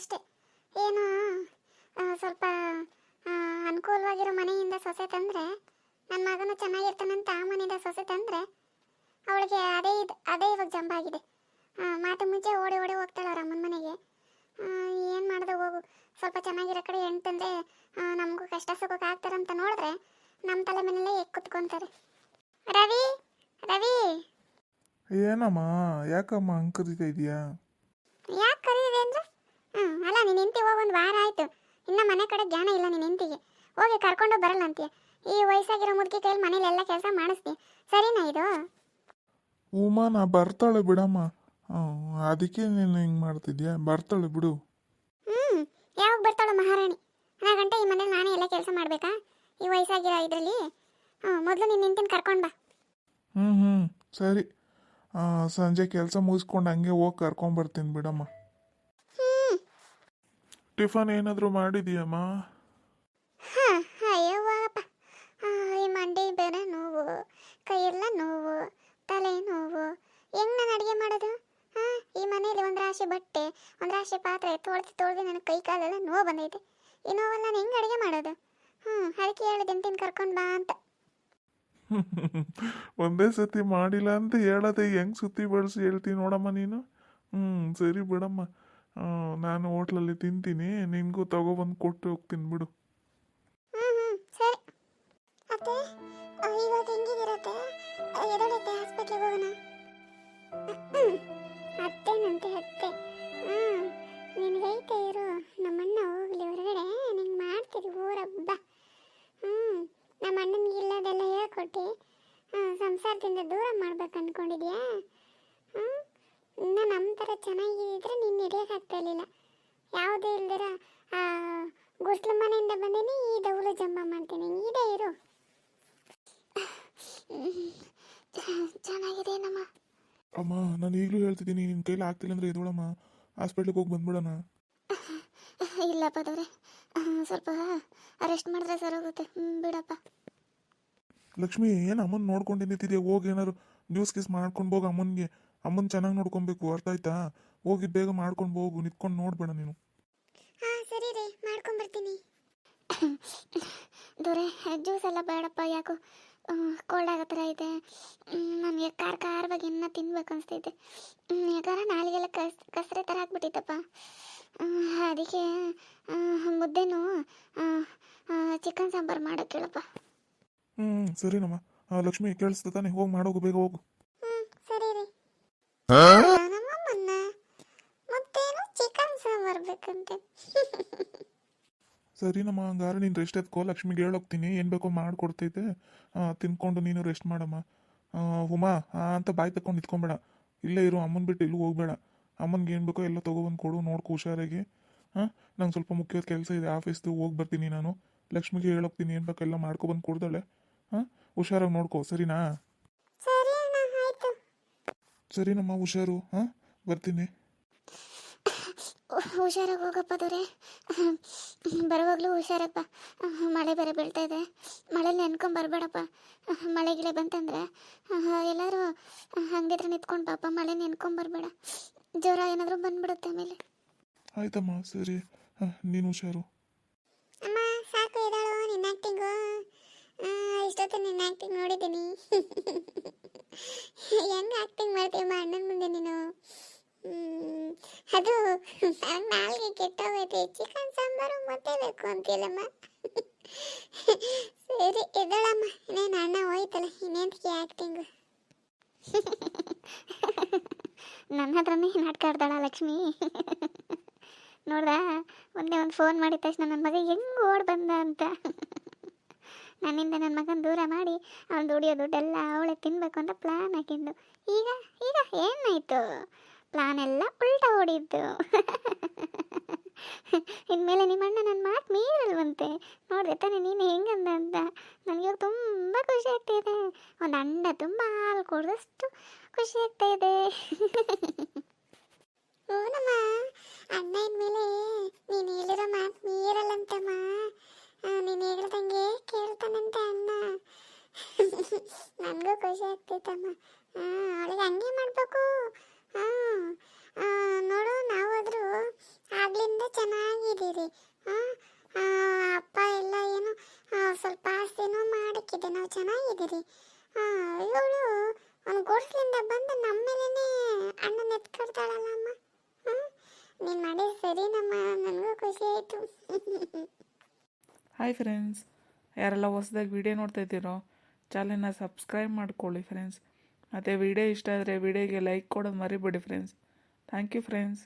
ಅಷ್ಟೇ. ಏನು ಸ್ವಲ್ಪ ಅನುಕೂಲವಾಗಿರೋ ಮನೆಯಿಂದ ಸೊಸೆ ತಂದರೆ ನನ್ನ ಮಗನೂ ಚೆನ್ನಾಗಿರ್ತಾನಂತ ಆ ಮನೆಯಿಂದ ಸೊಸೆ ತಂದರೆ ಅವಳಿಗೆ ಅದೇ ಇದು ಅದೇ ಇವಾಗ ಜಂಬ ಆಗಿದೆ ಮಾತು ಮುಂಚೆ ಓಡಿ ಓಡಿ ಹೋಗ್ತಾಳೆ ಅವ್ರ ಅಮ್ಮನ ಮನೆಗೆ. ಏನು ಮಾಡೋದು ಹೋಗು. ಸ್ವಲ್ಪ ಚೆನ್ನಾಗಿರೋ ಕಡೆ ಹೆಣ್ಣು ತಂದರೆ ನಮಗೂ ಕಷ್ಟ ಸುಖಕ್ಕೆ ಆಗ್ತಾರಂತ ನೋಡಿದ್ರೆ ನಮ್ಮ ತಲೆ ಮನೇಲೆ ಎಕ್ ಕುತ್ಕೊಂತಾರೆ. ರವಿ ರವಿ. ಏನಮ್ಮ ಯಾಕಮ್ಮ ಅಂಕರಿತಾ ಇದೆಯಾ ಇದೀಯಾ? ಯಾಕೆ ಕರೀತಿದೆ ಅಂದ್ರೆ ನೀನು ಹೆಂಡತಿ ಹೋಗಿ ಒಂದು ವಾರ ಆಯಿತು. ಇನ್ನು ಮನೆ ಕಡೆ ಜ್ಞಾನ ಇಲ್ಲ ನಿನ್ನ ಹೆಂಡತಿಗೆ. ಹೋಗಿ ಕರ್ಕೊಂಡು ಬರಲ್ಲ ಅಂತೀಯ. ಈ ವಯಸ್ಸಾಗಿರೋ ಮುದುಕಿ ಕೈಯಲ್ಲಿ ಮನೇಲಿ ಎಲ್ಲ ಕೆಲಸ ಮಾಡಿಸ್ತೀನಿ ಸರಿನಾ ಇದು? ಉಮಾ ನಾ ಬರ್ತಾಳೆ ಬಿಡಮ್ಮ. ಅದಕ್ಕೆ ನೀನು ಹಿಂಗೆ ಮಾಡ್ತಿದ್ಯಾ? ಬರ್ತಾಳೆ ಬಿಡು. ಹ್ಞೂ ಯಾವಾಗ ಬರ್ತಾಳೆ ಮಹಾರಾಣಿ. ನಾ ಗಂಟೆ ಈ ಮನೇಲಿ ನಾನೇ ಎಲ್ಲ ಕೆಲಸ ಮಾಡಬೇಕಾ? ಈ ವಯಸ್ಸಾಗಿರೋ ಇದರಲ್ಲಿ? ಹ್ಞೂ ಮೊದಲು ನೀನು ಹೆಂಡತಿನ ಕರ್ಕೊಂಡು ಬಾ. ಹ್ಞೂ ಹ್ಞೂ ಸರಿ. ಸಂಜೆ ಕೆಲಸ ಮುಗಿಸ್ಕೊಂಡು ಹಂಗೆ ಹೋಗಿ ಕರ್ಕೊಂಬರ್ತೀನಿ ಬಿಡಮ್ಮ. ಟಿಫನ್ ಏನಾದರೂ ಮಾಡಿದೀಯಮ್ಮ? ಹಾಂ ಅಯ್ಯವ್ವಪ್ಪ. ಈ ಮಂಡಿ ಬೇರೆ ನೋವು ಕೈಯೆಲ್ಲ ನೋವು ತಲೆ ನೋವು. ಹೆಂಗ್ ನಾನು ಅಡುಗೆ ಮಾಡೋದು? ಹಾಂ ಈ ಮನೆಯಲ್ಲಿ ಒಂದು ರಾಶಿ ಬಟ್ಟೆ ಒಂದು ರಾಶಿ ಪಾತ್ರೆ ತೊಳ್ದು ತೊಳ್ದು ನನ್ನ ಕೈ ಕಾಲೆಲ್ಲ ನೋವು ಬಂದೈತೆ. ಈ ನೋವಲ್ಲಿ ನಾನು ಹೆಂಗೆ ಅಡುಗೆ ಮಾಡೋದು? ಹ್ಞೂ ಅದಕ್ಕೆ ಹೇಳಿದೆ ಎಂಟಿನ ಕರ್ಕೊಂಡು ಬಾ ಅಂತ. ಒಂದೇ ಸತಿ ಮಾಡಿಲ್ಲ ಅಂತ ಹೇಳದೆ ಹೆಂಗೆ ಸುತ್ತಿ ಬಳಸಿ ಹೇಳ್ತೀನಿ ನೋಡಮ್ಮ ನೀನು? ಹ್ಞೂ ಸರಿ ಬಿಡಮ್ಮ. ನಾನು ಹೋಟ್ಲಲ್ಲಿ ತಿಂತೀನಿ, ನಿನಗೂ ತಗೊಬಂದು ಕೊಟ್ಟು ಹೋಗ್ತೀನಿ ಬಿಡು. ಅತ್ತೇನಂತೆ ಅತ್ತೆ. ಹ್ಞೂ ನಿನಗೈತೆ ಇರು, ನಮ್ಮಣ್ಣ ಹೋಗ್ಲಿ ಹೊರಗಡೆ, ನಿಂಗೆ ಮಾಡ್ತೀರಿ ಊರಬ್ಬ ಹ್ಞೂ ನಮ್ಮ ಅಣ್ಣನಿಗೆ ಇಲ್ಲದೆಲ್ಲ ಹೇಳ್ಕೊಟ್ಟು ಹಾಂ ಸಂಸಾರದಿಂದ ದೂರ ಮಾಡ್ಬೇಕು ಅಂದ್ಕೊಂಡಿದ್ಯಾ ಹ್ಞೂ ಇನ್ನು ನಮ್ಮ ಥರ ಚೆನ್ನಾಗಿದ್ದರೆ ನೀನು ನಡೆಯೋಕ್ಕಾಗ್ತಾ ಇರಲಿಲ್ಲ. ಯಾವುದೇ ಇಲ್ದಿರ ಗುಸ್ಲು ಮನೆಯಿಂದ ಬಂದೀನಿ ಈ ದೌಲು ಜಂಬ ಮಾಡ್ತೀನಿ. ಇದೇ ಇರು. ಚೆನ್ನಾಗಿದೆ ನಮ್ಮ ಅಮ್ಮ ನಾನು ಈಗಲೂ ಹೇಳ್ತಿದ್ದೀನಿ ನಿನ್ನ ಕೈಲಿ ಆಗ್ತಿಲ್ಲ ಅಂದರೆ ಎದೋಳಮ್ಮ. ಹಾಸ್ಪಿಟ್ಲಿಗೆ ಹೋಗಿ ಬಂದ್ಬಿಡೋಣ. ಇಲ್ಲ ಪದವ್ರೆ ಸ್ವಲ್ಪ ಅರೆಸ್ಟ್ ಮಾಡಿದ್ರೆ ಸರ್ ಹೋಗುತ್ತೆ. ಬಿಡಪ್ಪ. ಲಕ್ಷ್ಮಿ ಏನು ಅಮ್ಮನ ನೋಡ್ಕೊಂಡು ನಿಂತಿದ್ಯಾ? ಹೋಗಿ ಏನಾದ್ರು ಜ್ಯೂಸ್ ಗೀಸ್ ಮಾಡ್ಕೊಂಡು ಹೋಗಿ ಅಮ್ಮನಿಗೆ. ಅಮ್ಮನ ಚೆನ್ನಾಗಿ ನೋಡ್ಕೊಬೇಕು ಅರ್ಥ ಆಯ್ತಾ? ಹೋಗಿ ಬೇಗ ಮಾಡ್ಕೊಂಡು ಹೋಗು ನಿಂತ್ಕೊಂಡು ನೋಡ್ಬೇಡ ನೀನು. ಹಾಂ ಸರಿ ರೀ ಮಾಡ್ಕೊಂಬರ್ತೀನಿ ದೊರೆ ಜ್ಯೂಸ್ ಎಲ್ಲ ಬೇಡಪ್ಪ ಯಾಕೋ ಕೋಲ್ಡ್ ಆಗೋ ಥರ ಇದೆ. ನನಗೆ ಖಾರ ಖಾರವಾಗಿ ಇನ್ನ ತಿನ್ಬೇಕು ಅನಿಸ್ತೈತೆ. ಯಾಕಂದ್ರೆ ನಾಲಿಗೆಲ್ಲ ಕಸ್ ಕಸರೆ ಥರ ಆಗ್ಬಿಟ್ಟಿತ್ತಪ್ಪ. ಅದಕ್ಕೆ ಮುದ್ದೆನೂ ಚಿಕನ್ ಸಾಂಬಾರು ಮಾಡೋಕ್ಕೆ ಹೇಳಪ್ಪ ಹ್ಞೂ ಸರಿನಮ್ಮ. ಲಕ್ಷ್ಮಿ ಕೇಳಿಸ್ತಾ ತಾನೆ ಹೋಗಿ ಮಾಡೋಗು ಬೇಗ ಹೋಗು. ನಮ್ಮಮ್ಮನ್ನ ಮತ್ತೇನು ಚಿಕನ್ ಸರಿನಮ್ಮ ಹಂಗಾರೆ ನೀನು ರೆಸ್ಟ್ ಎತ್ಕೋ, ಲಕ್ಷ್ಮಿಗೆ ಹೇಳೋಗ್ತೀನಿ, ಏನು ಬೇಕೋ ಮಾಡಿಕೊಡ್ತೈತೆ ತಿನ್ಕೊಂಡು ನೀನು ರೆಸ್ಟ್ ಮಾಡಮ್ಮ. ಉಮಾ ಅಂತ ಬಾಯ್ ತಕೊಂಡು ನಿತ್ಕೊಂಬೇಡ. ಇಲ್ಲೇ ಇರು, ಅಮ್ಮನ ಬಿಟ್ಟು ಎಲ್ಲೂ ಹೋಗ್ಬೇಡ. ಅಮ್ಮನ್ಗೆ ಏನು ಬೇಕೋ ಎಲ್ಲ ತೊಗೊಬಂದು ಕೊಡು ನೋಡ್ಕೊ ಹುಷಾರಾಗಿ. ಹಾಂ ನಂಗೆ ಸ್ವಲ್ಪ ಮುಖ್ಯವಾದ ಕೆಲಸ ಇದೆ ಆಫೀಸ್ದು ಹೋಗಿ ಬರ್ತೀನಿ ನಾನು. ಲಕ್ಷ್ಮಿಗೆ ಹೇಳೋಗ್ತೀನಿ, ಏನು ಬೇಕೋ ಎಲ್ಲ ಮಾಡ್ಕೊಬಂದು ಕೊಡ್ದಾಳೆ. ಹಾಂ ಹುಷಾರಾಗಿ ನೋಡ್ಕೋ, ಸರಿನಾ? ಸರಿ ಸರಿನಮ್ಮ ಹುಷಾರು ಹಾಂ? ಬರ್ತೀನಿ. ಹುಷಾರಾಗಿ ಹೋಗಪ್ಪ ದೊರೆ. ಬರುವಾಗಲೂ ಹುಷಾರಪ್ಪ. ಮಳೆ ಬೇರೆ ಬೀಳ್ತಾ ಇದೆ. ಮಳೆ ನೆನ್ಕೊಂಡ್ ಬರಬೇಡಪ್ಪ. ಮಳೆ ಗಿಳೆ ಬಂತಂದ್ರೆ ಎಲ್ಲರೂ ಹಂಗಿದ್ರೆ ನಿಂತ್ಕೊಂಡು ಪಾಪ ಮಳೆ ನೆನ್ಕೊಂಡ್ ಬರಬೇಡ. ಜ್ವರ ಏನಾದರೂ ಬಂದ್ಬಿಡುತ್ತೆ ಆಮೇಲೆ. ಆಯ್ತಮ್ಮ ಸರಿ. ನೀನು ಹುಷಾರು. ಅಮ್ಮ ಸಾಕು ಇದ್ದಾಳು ನಿನ್ನ ಆ್ಯಕ್ಟಿಂಗು ಇಷ್ಟೊತ್ತು ನಿನ್ನ ಆ್ಯಕ್ಟಿಂಗ್ ನೋಡಿದ್ದೀನಿ. ಹೆಂಗೆ ಆ್ಯಕ್ಟಿಂಗ್ ಮಾಡ್ತೀಯಮ್ಮ ಅಣ್ಣನ ಮುಂದೆ ನೀನು? ಅದು ನಂಗ್ ನಾಲ್ಗೆ ಕೆಟ್ಟೋಗೈತೆ. ಚಿಕನ್ ಸಾಂಬಾರು ಮತ್ತೆ ಬೇಕು ಅಂತೀಯಲ್ಲಮ್ಮ ಸರಿ ಇದ್ದಾಳಮ್ಮ ಇನ್ನೇನು ಅಣ್ಣ ಹೋಯ್ತಲ್ಲ ಇನ್ನೇಂತಕ್ಕೆ ಆ್ಯಕ್ಟಿಂಗು ನನ್ನ ಹತ್ರನೇ ನಾಟಕ ಆಡ್ತಾಳ ಲಕ್ಷ್ಮಿ. ನೋಡ್ದ, ಒಂದೇ ಒಂದು ಫೋನ್ ಮಾಡಿದ ತಕ್ಷಣ ನನ್ನ ಮಗ ಹೆಂಗ್ ಓಡ್ ಬಂದ ಅಂತ. ನನ್ನಿಂದ ನನ್ನ ಮಗನ ದೂರ ಮಾಡಿ ಅವ್ನು ದುಡಿಯೋ ದುಡ್ಡೆಲ್ಲ ಅವಳೆ ತಿನ್ಬೇಕು ಅಂತ ಪ್ಲಾನ್ ಹಾಕಿದ್ದು ಈಗ ಈಗ ಏನಾಯ್ತು? ಪ್ಲಾನ್ ಎಲ್ಲ ಉಲ್ಟಾ ಓಡಿದ್ದು. ಇನ್ಮೇಲೆ ನಿಮ್ಮ ಅಣ್ಣ ನನ್ನ ಮಾತು ಮೀರಲ್ವಂತೆ. ನೋಡಿದೆ ತಾನೆ ನೀನು ಹೆಂಗಂದ ಅಂತ. ನನಗೆ ತುಂಬ ಖುಷಿ ಆಗ್ತಿದೆ. ಒಂದು ಅಣ್ಣ ತುಂಬ ಹಾಲು ಕುಡಿದಷ್ಟು ಖುಷಿ ಆಗ್ತಾ ಓನಮ್ಮ, ಅಣ್ಣ ಇನ್ಮೇಲೆ ನೀನು ಹೇಳಿರೋ ಮಾತು ಮೀರಲ್ಲಂತಮ್ಮ. ನೀನು ನೋಡು ಖುಷಿ ಆಗ್ತಿತ್ತಮ್ಮ ಅವಳಿಗೆ ಹಂಗೆ ಮಾಡಬೇಕು. ಹಾಂ ನೋಡು, ನಾವಾದರೂ ಆಗ್ಲಿಂದ ಚೆನ್ನಾಗಿದ್ದೀರಿ. ಅಪ್ಪ ಎಲ್ಲ ಏನು ಸ್ವಲ್ಪ ಆಸ್ತಿನೂ ಮಾಡಕ್ಕಿದೆ, ನಾವು ಚೆನ್ನಾಗಿದ್ದೀರಿ. ಇವಳು ಒಂದು ಗೋಡ್ಸ್ಲಿಂದ ಬಂದು ನಮ್ಮ ಮೇಲೇ ಅಣ್ಣನ ಎತ್ಕೊಡ್ತಾಳಲ್ಲಮ್ಮ ನೀನು ಮಾಡಿದ ಸರಿನಮ್ಮ, ನನಗೂ ಖುಷಿ ಆಯಿತು. ಹಾಯ್ ಫ್ರೆಂಡ್ಸ್ ಯಾರೆಲ್ಲ ಹೊಸ್ದಾಗಿ ವಿಡಿಯೋ ನೋಡ್ತಾ ಇದ್ದೀರೋ ಚಾನಲ್ನ ಸಬ್ಸ್ಕ್ರೈಬ್ ಮಾಡ್ಕೊಳ್ಳಿ ಫ್ರೆಂಡ್ಸ್ ಮತ್ತು ವಿಡಿಯೋ ಇಷ್ಟ ಆದರೆ ವಿಡಿಯೋಗೆ ಲೈಕ್ ಕೊಡೋದು ಮರಿಬೇಡಿ ಫ್ರೆಂಡ್ಸ್ ಥ್ಯಾಂಕ್ ಯು ಫ್ರೆಂಡ್ಸ್